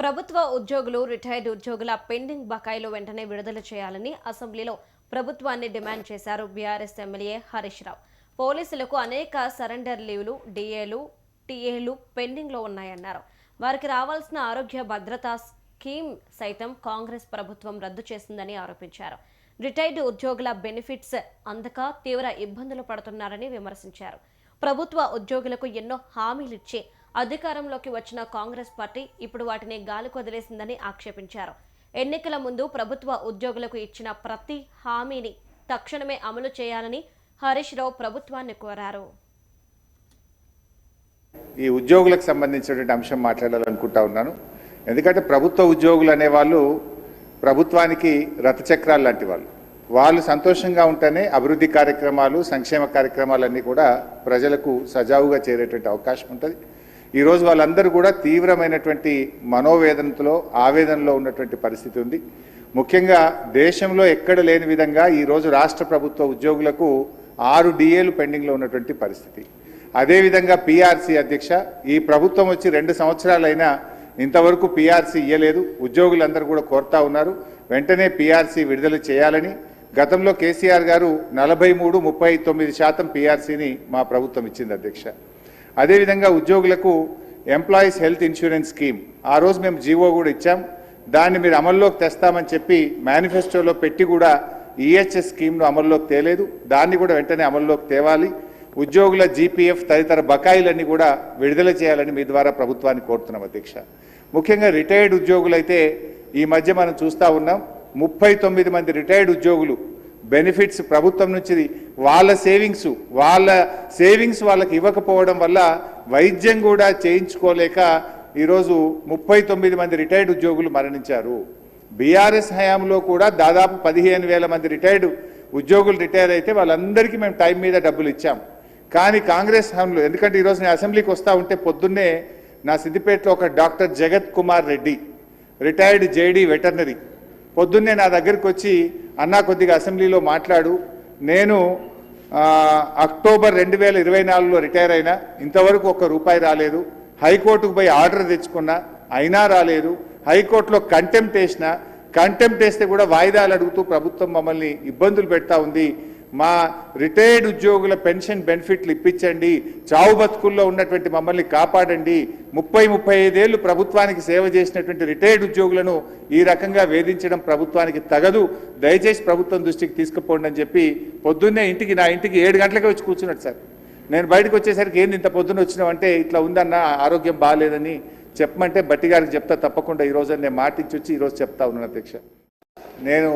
ప్రభుత్వ ఉద్యోగులు రిటైర్డ్ ఉద్యోగుల పెండింగ్ బకాయిలు వెంటనే విడుదల చేయాలని అసెంబ్లీలో ప్రభుత్వాన్ని డిమాండ్ చేశారు బీఆర్ఎస్ ఎమ్మెల్యే హరీష్ రావు. పోలీసులకు అనేక సరెండర్ లీవ్లు డిఏలు టీఏలు పెండింగ్లో ఉన్నాయన్నారు. వారికి రావాల్సిన ఆరోగ్య భద్రతా స్కీమ్ సైతం కాంగ్రెస్ ప్రభుత్వం రద్దు చేసిందని ఆరోపించారు. రిటైర్డ్ ఉద్యోగుల బెనిఫిట్స్ అందక తీవ్ర ఇబ్బందులు పడుతున్నారని విమర్శించారు. ప్రభుత్వ ఉద్యోగులకు ఎన్నో హామీలిచ్చి అధికారంలోకి వచ్చిన కాంగ్రెస్ పార్టీ ఇప్పుడు వాటిని గాలి కొదిలేసిందని ఆక్షేపించారు. ఎన్నికల ముందు ప్రభుత్వ ఉద్యోగులకు ఇచ్చిన ప్రతి హామీని తక్షణమే అమలు చేయాలని హరీష్ రావు ప్రభుత్వాన్ని కోరారు. ఈ ఉద్యోగులకు సంబంధించినటువంటి అంశం మాట్లాడాలనుకుంటా ఉన్నాను. ఎందుకంటే ప్రభుత్వ ఉద్యోగులు అనేవాళ్ళు ప్రభుత్వానికి రథచక్రాలు లాంటి వాళ్ళు. వాళ్ళు సంతోషంగా ఉంటేనే అభివృద్ధి కార్యక్రమాలు సంక్షేమ కార్యక్రమాలన్నీ కూడా ప్రజలకు సజావుగా చేరేటువంటి అవకాశం ఉంటుంది. ఈరోజు వాళ్ళందరూ కూడా తీవ్రమైనటువంటి మనోవేదనతో ఆవేదనలో ఉన్నటువంటి పరిస్థితి ఉంది. ముఖ్యంగా దేశంలో ఎక్కడ లేని విధంగా ఈరోజు రాష్ట్ర ప్రభుత్వ ఉద్యోగులకు ఆరు డిఏలు పెండింగ్లో ఉన్నటువంటి పరిస్థితి. అదేవిధంగా పీఆర్సీ అధ్యక్ష ఈ ప్రభుత్వం వచ్చి రెండు సంవత్సరాలైనా ఇంతవరకు పిఆర్సీ ఇయ్యలేదు. ఉద్యోగులందరూ కూడా కోరుతా ఉన్నారు. వెంటనే పీఆర్సీ విడుదల చేయాలని. గతంలో కేసీఆర్ గారు నలభై మూడు ముప్పై తొమ్మిది శాతం పీఆర్సీని మా ప్రభుత్వం ఇచ్చింది అధ్యక్ష. అదేవిధంగా ఉద్యోగులకు ఎంప్లాయీస్ హెల్త్ ఇన్సూరెన్స్ స్కీమ్ ఆ రోజు మేము జీవో కూడా ఇచ్చాం. దాన్ని మీరు అమల్లోకి తెస్తామని చెప్పి మేనిఫెస్టోలో పెట్టి కూడా ఈహెచ్ఎస్ స్కీమ్ను అమల్లోకి తేలేదు. దాన్ని కూడా వెంటనే అమల్లోకి తేవాలి. ఉద్యోగుల జీపీఎఫ్ తదితర బకాయిలన్నీ కూడా విడుదల చేయాలని మీ ద్వారా ప్రభుత్వాన్ని కోరుతున్నాం అధ్యక్ష. ముఖ్యంగా రిటైర్డ్ ఉద్యోగులైతే ఈ మధ్య మనం చూస్తూ ఉన్నాం. ముప్పై తొమ్మిది మంది రిటైర్డ్ ఉద్యోగులు బెనిఫిట్స్ ప్రభుత్వం నుంచి వాళ్ళ సేవింగ్స్ వాళ్ళ సేవింగ్స్ వాళ్ళకి ఇవ్వకపోవడం వల్ల వైద్యం కూడా చేయించుకోలేక ఈరోజు ముప్పై తొమ్మిది మంది రిటైర్డ్ ఉద్యోగులు మరణించారు. బీఆర్ఎస్ హయాంలో కూడా దాదాపు పదిహేను వేల మంది రిటైర్డ్ ఉద్యోగులు రిటైర్ అయితే వాళ్ళందరికీ మేము టైం మీద డబ్బులు ఇచ్చాం. కానీ కాంగ్రెస్ హయాంలో ఎందుకంటే ఈరోజు నేను అసెంబ్లీకి వస్తూ ఉంటే పొద్దున్నే నా సిద్దిపేటలో ఒక doctor Jagat Kumar Reddy retired JD veterinary. పొద్దున్నే నా దగ్గరికి వచ్చి అన్నా కొద్దిగా అసెంబ్లీలో మాట్లాడు. నేను అక్టోబర్ రెండు వేల ఇరవై నాలుగులో రిటైర్ అయినా ఇంతవరకు ఒక్క రూపాయి రాలేదు. హైకోర్టుకు పోయి ఆర్డర్ తెచ్చుకున్నా అయినా రాలేదు. హైకోర్టులో కంటెంప్ట్ వేసిన కంటెంప్ట్ వేస్తే కూడా వాయిదాలు అడుగుతూ ప్రభుత్వం మమ్మల్ని ఇబ్బందులు పెడతా ఉంది. మా రిటైర్డ్ ఉద్యోగుల పెన్షన్ బెనిఫిట్లు ఇప్పించండి. చావు బతుకుల్లో ఉన్నటువంటి మమ్మల్ని కాపాడండి. ముప్పై ముప్పై ఐదేళ్ళు ప్రభుత్వానికి సేవ చేసినటువంటి రిటైర్డ్ ఉద్యోగులను ఈ రకంగా వేధించడం ప్రభుత్వానికి తగదు. దయచేసి ప్రభుత్వం దృష్టికి తీసుకుపోండి అని చెప్పి పొద్దున్నే ఇంటికి నా ఇంటికి ఏడు గంటలకే వచ్చి కూర్చున్నాడు సార్. నేను బయటకు వచ్చేసరికి ఏంది ఇంత పొద్దున్న వచ్చినావంటే ఇట్లా ఉందన్న ఆరోగ్యం బాగాలేదని చెప్పమంటే బట్టి గారికి చెప్తా తప్పకుండా ఈ రోజు నేను మాటించి వచ్చి ఈరోజు చెప్తా ఉన్నాను అధ్యక్ష. నేను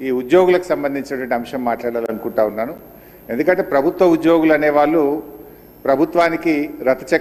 ఈ ఉద్యోగులకు సంబంధించినటువంటి అంశం మాట్లాడాలనుకుంటా ఉన్నాను. ఎందుకంటే ప్రభుత్వ ఉద్యోగులు అనేవాళ్ళు ప్రభుత్వానికి రథచక్ర